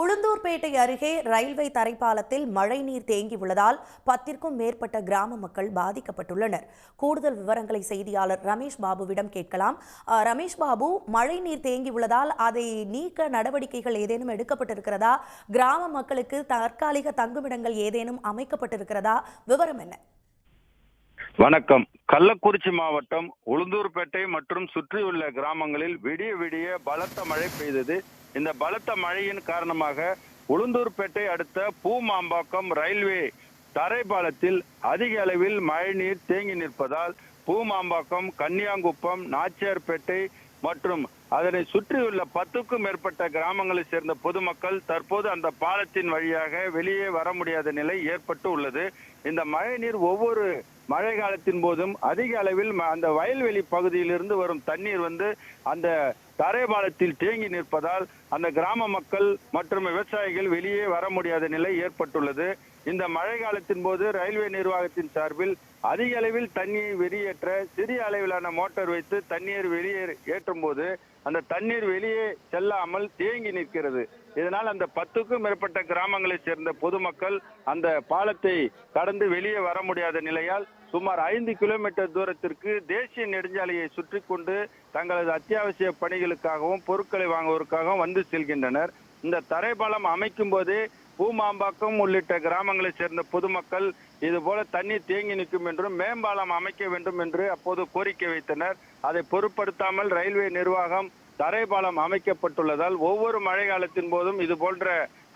உளுந்தூர்பேட்டை அருகே ரயில்வே தரைப்பாலத்தில் மழைநீர் தேங்கியுள்ளதால் பத்திற்கும் மேற்பட்ட கிராம மக்கள் பாதிக்கப்பட்டுள்ளனர். கூடுதல் விவரங்களை செய்தியாளர் ரமேஷ் பாபுவிடம் கேட்கலாம். ரமேஷ் பாபு மழைநீர் தேங்கியுள்ளதால் அதை நீக்க நடவடிக்கைகள் ஏதேனும் எடுக்கப்பட்டிருக்கிறதா? கிராம மக்களுக்கு தற்காலிக தங்குமிடங்கள் ஏதேனும் அமைக்கப்பட்டிருக்கிறதா? விவரம் என்ன? வணக்கம். கள்ளக்குறிச்சி மாவட்டம் உளுந்தூர்பேட்டை மற்றும் சுற்றியுள்ள கிராமங்களில் விடிய விடிய பலத்த மழை பெய்தது. இந்த பலத்த மழையின் காரணமாக உளுந்தூர்பேட்டை அடுத்த பூமாம்பாக்கம் ரயில்வே தரைப்பாலத்தில் அதிக அளவில் மழைநீர் தேங்கி நிற்பதால் பூமாம்பாக்கம் கன்னியாங்குப்பம் நாச்சியார்பேட்டை மற்றும் அதனை சுற்றியுள்ள பத்துக்கும் மேற்பட்ட கிராமங்களை சேர்ந்த பொதுமக்கள் தற்போது அந்த பாலத்தின் வழியாக வெளியே வர முடியாத நிலை ஏற்பட்டு உள்ளது. இந்த மழைநீர் ஒவ்வொரு மழை காலத்தின் போதும் அதிக அளவில் ம- அந்த வயல்வெளி பகுதியிலிருந்து வரும் தண்ணீர் வந்து அந்த தரைபாலத்தில் தேங்கி நிற்பதால் அந்த கிராம மக்கள் மற்றும் விவசாயிகள் வெளியே வர முடியாத நிலை ஏற்பட்டுள்ளது. இந்த மழை காலத்தின் போது ரயில்வே நிர்வாகத்தின் சார்பில் அதிக அளவில் தண்ணீர் வெளியேற்ற சிறிய அளவிலான மோட்டார் வைத்து தண்ணீர் வெளியே ஏற்றும் போது அந்த தண்ணீர் வெளியே செல்லாமல் தேங்கி நிற்கிறது. இதனால் அந்த பத்துக்கும் மேற்பட்ட கிராமங்களைச் சேர்ந்த பொதுமக்கள் அந்த பாலத்தை கடந்து வெளியே வர முடியாத நிலையால் சுமார் ஐந்து கிலோமீட்டர் தூரத்திற்கு தேசிய நெடுஞ்சாலையை சுற்றி கொண்டு தங்களது அத்தியாவசிய பணிகளுக்காகவும் பொருட்களை வாங்குவதற்காகவும் வந்து செல்கின்றனர். இந்த தரைபாலம் அமைக்கும் போதே பூமாம்பாக்கம் உள்ளிட்ட கிராமங்களைச் சேர்ந்த பொதுமக்கள் இதுபோல தண்ணீர் தேங்கி நிற்கும் என்றும் மேம்பாலம் அமைக்க வேண்டும் என்று அப்போது கோரிக்கை வைத்தனர். அதை பொருட்படுத்தாமல் ரயில்வே நிர்வாகம் தரைபாலம் அமைக்கப்பட்டுள்ளதால் ஒவ்வொரு மழை காலத்தின் போதும் இது போன்ற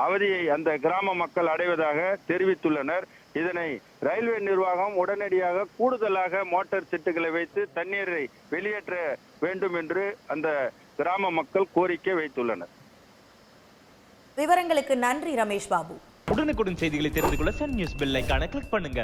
அவதியை அந்த கிராம மக்கள் அடைவதாக தெரிவித்துள்ளனர். இதனை ரயில்வே நிர்வாகம் உடனடியாக கூடுதலாக மோட்டார் செட்டுகளை வைத்து தண்ணீரை வெளியேற்ற வேண்டும் என்று அந்த கிராம மக்கள் கோரிக்கை வைத்துள்ளனர். விவரங்களுக்கு நன்றி ரமேஷ் பாபு. உடனுக்குடன் செய்திகளை தெரிந்து கொள்ள சன் நியூஸ் பெல் ஐக்கான கிளிக் பண்ணுங்க.